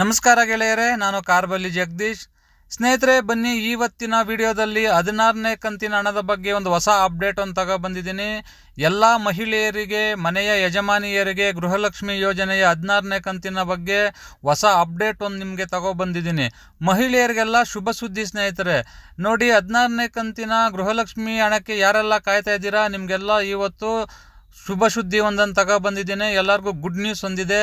ನಮಸ್ಕಾರ ಗೆಳೆಯರೇ, ನಾನು ಕಾರ್ಬಲ್ಲಿ ಜಗದೀಶ್. ಸ್ನೇಹಿತರೆ, ಬನ್ನಿ ಇವತ್ತಿನ ವಿಡಿಯೋದಲ್ಲಿ ಹದಿನಾರನೇ ಕಂತಿನ ಹಣದ ಬಗ್ಗೆ ಒಂದು ಹೊಸ ಅಪ್ಡೇಟ್ ಒಂದು ತಗೊಬಂದಿದ್ದೀನಿ ಎಲ್ಲ ಮಹಿಳೆಯರಿಗೆ, ಮನೆಯ ಯಜಮಾನಿಯರಿಗೆ, ಗೃಹಲಕ್ಷ್ಮಿ ಯೋಜನೆಯ ಹದಿನಾರನೇ ಕಂತಿನ ಬಗ್ಗೆ ಹೊಸ ಅಪ್ಡೇಟ್ ಒಂದು ನಿಮಗೆ ತಗೊಬಂದಿದ್ದೀನಿ ಮಹಿಳೆಯರಿಗೆಲ್ಲ ಶುಭ ಸುದ್ದಿ ಸ್ನೇಹಿತರೆ. ನೋಡಿ, ಹದಿನಾರನೇ ಕಂತಿನ ಗೃಹಲಕ್ಷ್ಮಿ ಹಣಕ್ಕೆ ಯಾರೆಲ್ಲ ಕಾಯ್ತಾ ಇದ್ದೀರಾ? ನಿಮಗೆಲ್ಲ ಇವತ್ತು ಶುಭ ಸುದ್ದಿ ಒಂದನ್ನು ತಗೋ ಬಂದಿದ್ದೀನಿ. ಎಲ್ಲರಿಗೂ ಗುಡ್ ನ್ಯೂಸ್ ಒಂದಿದೆ.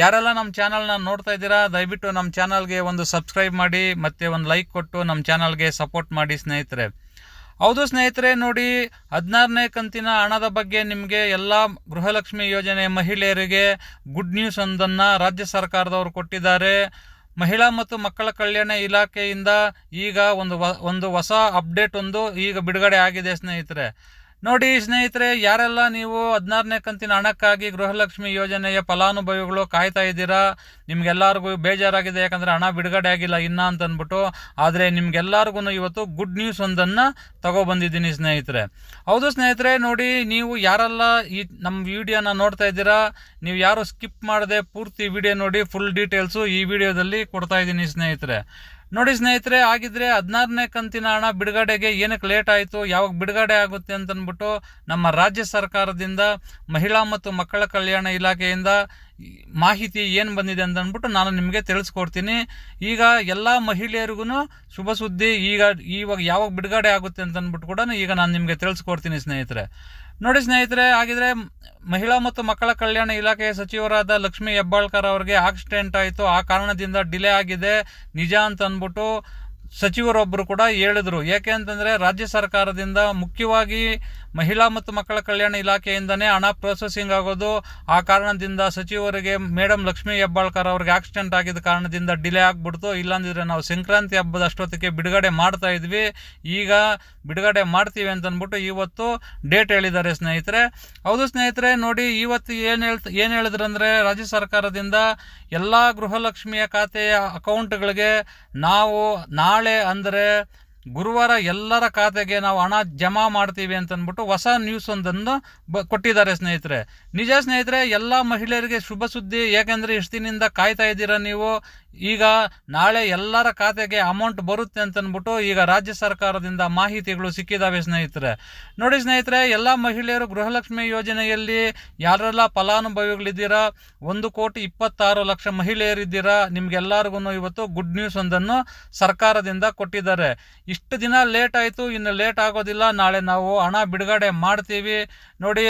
ಯಾರೆಲ್ಲ ನಮ್ಮ ಚಾನಲ್ನ ನೋಡ್ತಾ ಇದ್ದೀರಾ, ದಯವಿಟ್ಟು ನಮ್ಮ ಚಾನಲ್ಗೆ ಒಂದು ಸಬ್ಸ್ಕ್ರೈಬ್ ಮಾಡಿ, ಮತ್ತು ಒಂದು ಲೈಕ್ ಕೊಟ್ಟು ನಮ್ಮ ಚಾನಲ್ಗೆ ಸಪೋರ್ಟ್ ಮಾಡಿ ಸ್ನೇಹಿತರೆ. ಹೌದು ಸ್ನೇಹಿತರೆ, ನೋಡಿ ಹದಿನಾರನೇ ಕಂತಿನ ಹಣದ ಬಗ್ಗೆ ನಿಮಗೆ ಎಲ್ಲ ಗೃಹಲಕ್ಷ್ಮಿ ಯೋಜನೆ ಮಹಿಳೆಯರಿಗೆ ಗುಡ್ ನ್ಯೂಸ್ ಒಂದನ್ನು ರಾಜ್ಯ ಸರ್ಕಾರದವರು ಕೊಟ್ಟಿದ್ದಾರೆ. ಮಹಿಳಾ ಮತ್ತು ಮಕ್ಕಳ ಕಲ್ಯಾಣ ಇಲಾಖೆಯಿಂದ ಈಗ ಒಂದು ಒಂದು ಹೊಸ ಅಪ್ಡೇಟ್ ಒಂದು ಈಗ ಬಿಡುಗಡೆ ಆಗಿದೆ ಸ್ನೇಹಿತರೆ. ನೋಡಿ ಸ್ನೇಹಿತರೆ, ಯಾರೆಲ್ಲ ನೀವು ಹದಿನಾರನೇ ಕಂತಿನ ಹಣಕ್ಕಾಗಿ ಗೃಹಲಕ್ಷ್ಮಿ ಯೋಜನೆಯ ಫಲಾನುಭವಿಗಳು ಕಾಯ್ತಾ ಇದ್ದೀರಾ? ನಿಮ್ಗೆಲ್ಲರಿಗೂ ಬೇಜಾರಾಗಿದೆ, ಯಾಕಂದರೆ ಹಣ ಬಿಡುಗಡೆ ಆಗಿಲ್ಲ, ಇನ್ನ ಅಂತ ಅಂದ್ಬಿಟ್ಟು ಆದರೆ ನಿಮ್ಗೆಲ್ಲರಿಗೂ ಇವತ್ತು ಗುಡ್ ನ್ಯೂಸ್ ಒಂದನ್ನು ತಗೊಬಂದಿದ್ದೀನಿ ಸ್ನೇಹಿತರೆ. ಹೌದು ಸ್ನೇಹಿತರೆ, ನೋಡಿ ನೀವು ಯಾರೆಲ್ಲ ಈ ನಮ್ಮ ವಿಡಿಯೋನ ನೋಡ್ತಾ ಇದ್ದೀರಾ, ನೀವು ಯಾರು ಸ್ಕಿಪ್ ಮಾಡದೆ ಪೂರ್ತಿ ವಿಡಿಯೋ ನೋಡಿ, ಫುಲ್ ಡೀಟೇಲ್ಸು ಈ ವಿಡಿಯೋದಲ್ಲಿ ಕೊಡ್ತಾ ಇದ್ದೀನಿ ಸ್ನೇಹಿತರೆ. ನೋಡಿ ಸ್ನೇಹಿತರೆ ಆಗಿದ್ರೆ ಹದಿನಾರನೇ ಕಂತಿನ ಹಣ ಬಿಡುಗಡೆಗೆ ಏನಕ್ಕೆ ಲೇಟ್ ಆಯಿತು, ಯಾವಾಗ ಬಿಡುಗಡೆ ಆಗುತ್ತೆ ಅಂತಂದ್ಬಿಟ್ಟು ನಮ್ಮ ರಾಜ್ಯ ಸರ್ಕಾರದಿಂದ ಮಹಿಳಾ ಮತ್ತು ಮಕ್ಕಳ ಕಲ್ಯಾಣ ಇಲಾಖೆಯಿಂದ ಮಾಹಿತಿ ಏನು ಬಂದಿದೆ ಅಂತ ಅಂದ್ಬಿಟ್ಟು ನಾನು ನಿಮಗೆ ತಿಳಿಸ್ಕೊಡ್ತೀನಿ. ಈಗ ಎಲ್ಲ ಮಹಿಳೆಯರಿಗೂ ಶುಭ ಸುದ್ದಿ, ಈಗ ಇವಾಗ ಯಾವಾಗ ಬಿಡುಗಡೆ ಆಗುತ್ತೆ ಅಂತ ಅಂದ್ಬಿಟ್ಟು ಕೂಡ ಈಗ ನಾನು ನಿಮಗೆ ತಿಳಿಸ್ಕೊಡ್ತೀನಿ ಸ್ನೇಹಿತರೆ. ನೋಡಿ ಸ್ನೇಹಿತರೆ, ಹಾಗಿದ್ರೆ ಮಹಿಳಾ ಮತ್ತು ಮಕ್ಕಳ ಕಲ್ಯಾಣ ಇಲಾಖೆಯ ಸಚಿವರಾದ ಲಕ್ಷ್ಮೀ ಹೆಬ್ಬಾಳ್ಕರ್ ಅವರಿಗೆ ಆಕ್ಸಿಡೆಂಟ್ ಆಯಿತು. ಆ ಕಾರಣದಿಂದ ಡಿಲೇ ಆಗಿದೆ. ನಿಜ ಅಂತ ಅಂದ್ಬಿಟ್ಟು ಸಚಿವರೊಬ್ಬರು ಕೂಡ ಹೇಳಿದ್ರು. ಏಕೆ ಅಂತಂದರೆ ರಾಜ್ಯ ಸರ್ಕಾರದಿಂದ ಮುಖ್ಯವಾಗಿ ಮಹಿಳಾ ಮತ್ತು ಮಕ್ಕಳ ಕಲ್ಯಾಣ ಇಲಾಖೆಯಿಂದನೇ ಹಣ ಪ್ರೊಸೆಸಿಂಗ್ ಆಗೋದು, ಆ ಕಾರಣದಿಂದ ಸಚಿವರಿಗೆ ಮೇಡಮ್ ಲಕ್ಷ್ಮೀ ಹೆಬ್ಬಾಳ್ಕರ್ ಅವ್ರಿಗೆ ಆಕ್ಸಿಡೆಂಟ್ ಆಗಿದ್ದ ಕಾರಣದಿಂದ ಡಿಲೇ ಆಗಿಬಿಡ್ತು. ಇಲ್ಲಾಂದಿದ್ರೆ ನಾವು ಸಂಕ್ರಾಂತಿ ಹಬ್ಬದ ಅಷ್ಟೊತ್ತಿಗೆ ಬಿಡುಗಡೆ ಮಾಡ್ತಾ ಇದ್ವಿ. ಈಗ ಬಿಡುಗಡೆ ಮಾಡ್ತೀವಿ ಅಂತ ಅಂದ್ಬಿಟ್ಟು ಇವತ್ತು ಡೇಟ್ ಹೇಳಿದ್ದಾರೆ ಸ್ನೇಹಿತರೆ. ಹೌದು ಸ್ನೇಹಿತರೆ, ನೋಡಿ ಇವತ್ತು ಏನು ಹೇಳ್ತ, ಏನು ಹೇಳಿದ್ರಂದರೆ ರಾಜ್ಯ ಸರ್ಕಾರದಿಂದ ಎಲ್ಲ ಗೃಹಲಕ್ಷ್ಮಿಯ ಖಾತೆಯ ಅಕೌಂಟ್ಗಳಿಗೆ ನಾವು ನಾಳೆ ಅಂದರೆ ಗುರುವಾರ ಎಲ್ಲರ ಖಾತೆಗೆ ನಾವು ಹಣ ಜಮಾ ಮಾಡ್ತೀವಿ ಅಂತಂದ್ಬಿಟ್ಟು ಹೊಸ ನ್ಯೂಸ್ ಒಂದನ್ನು ಬ ಕೊಟ್ಟಿದ್ದಾರೆ ಸ್ನೇಹಿತರೆ. ನಿಜ ಸ್ನೇಹಿತರೆ, ಎಲ್ಲ ಮಹಿಳೆಯರಿಗೆ ಶುಭ ಸುದ್ದಿ. ಏಕೆಂದರೆ ಇಷ್ಟು ದಿನದಿಂದ ಕಾಯ್ತಾ ಇದ್ದೀರಾ ನೀವು? ಈಗ ನಾಳೆ ಎಲ್ಲರ ಖಾತೆಗೆ ಅಮೌಂಟ್ ಬರುತ್ತೆ ಅಂತಂದ್ಬಿಟ್ಟು ಈಗ ರಾಜ್ಯ ಸರ್ಕಾರದಿಂದ ಮಾಹಿತಿಗಳು ಸಿಕ್ಕಿದ್ದಾವೆ ಸ್ನೇಹಿತರೆ. ನೋಡಿ ಸ್ನೇಹಿತರೆ, ಎಲ್ಲ ಮಹಿಳೆಯರು ಗೃಹಲಕ್ಷ್ಮಿ ಯೋಜನೆಯಲ್ಲಿ ಯಾರೆಲ್ಲ ಫಲಾನುಭವಿಗಳಿದ್ದೀರಾ? ಒಂದು ಕೋಟಿ ಇಪ್ಪತ್ತಾರು ಲಕ್ಷ ಮಹಿಳೆಯರಿದ್ದೀರಾ? ನಿಮ್ಗೆಲ್ಲರಿಗೂ ಇವತ್ತು ಗುಡ್ ನ್ಯೂಸ್ ಒಂದನ್ನು ಸರ್ಕಾರದಿಂದ ಕೊಟ್ಟಿದ್ದಾರೆ. ಇಷ್ಟು ದಿನ ಲೇಟ್ ಆಯಿತು, ಇನ್ನು ಲೇಟ್ ಆಗೋದಿಲ್ಲ. ನಾಳೆ ನಾವು ಹಣ ಬಿಡುಗಡೆ ಮಾಡ್ತೀವಿ. ನೋಡಿ,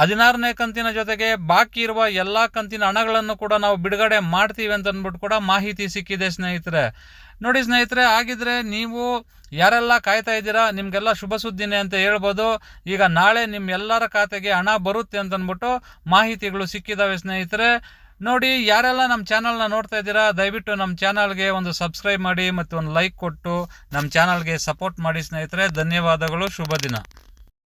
ಹದಿನಾರನೇ ಕಂತಿನ ಜೊತೆಗೆ ಬಾಕಿ ಇರುವ ಎಲ್ಲ ಕಂತಿನ ಹಣಗಳನ್ನು ಕೂಡ ನಾವು ಬಿಡುಗಡೆ ಮಾಡ್ತೀವಿ ಅಂತ ಅಂದ್ಬಿಟ್ಟು ಕೂಡ ಮಾಹಿತಿ ಸಿಕ್ಕಿದೆ ಸ್ನೇಹಿತರೆ. ನೋಡಿ ಸ್ನೇಹಿತರೆ ಆಗಿದ್ರೆ ನೀವು ಯಾರೆಲ್ಲ ಕಾಯ್ತಾ ಇದ್ದೀರಾ, ನಿಮಗೆಲ್ಲ ಶುಭ ಸುದ್ದಿನೇ ಅಂತ ಹೇಳ್ಬೋದು. ಈಗ ನಾಳೆ ನಿಮ್ಮೆಲ್ಲರ ಖಾತೆಗೆ ಹಣ ಬರುತ್ತೆ ಅಂತಂದ್ಬಿಟ್ಟು ಮಾಹಿತಿಗಳು ಸಿಕ್ಕಿದ್ದಾವೆ ಸ್ನೇಹಿತರೆ. ನೋಡಿ, ಯಾರೆಲ್ಲ ನಮ್ಮ ಚಾನಲ್ನ ನೋಡ್ತಾ ಇದ್ದೀರಾ, ದಯವಿಟ್ಟು ನಮ್ಮ ಚಾನಲ್ಗೆ ಒಂದು ಸಬ್ಸ್ಕ್ರೈಬ್ ಮಾಡಿ ಮತ್ತು ಒಂದು ಲೈಕ್ ಕೊಟ್ಟು ನಮ್ಮ ಚಾನಲ್ಗೆ ಸಪೋರ್ಟ್ ಮಾಡಿ ಸ್ನೇಹಿತರೆ, ಧನ್ಯವಾದಗಳು, ಶುಭ ದಿನ.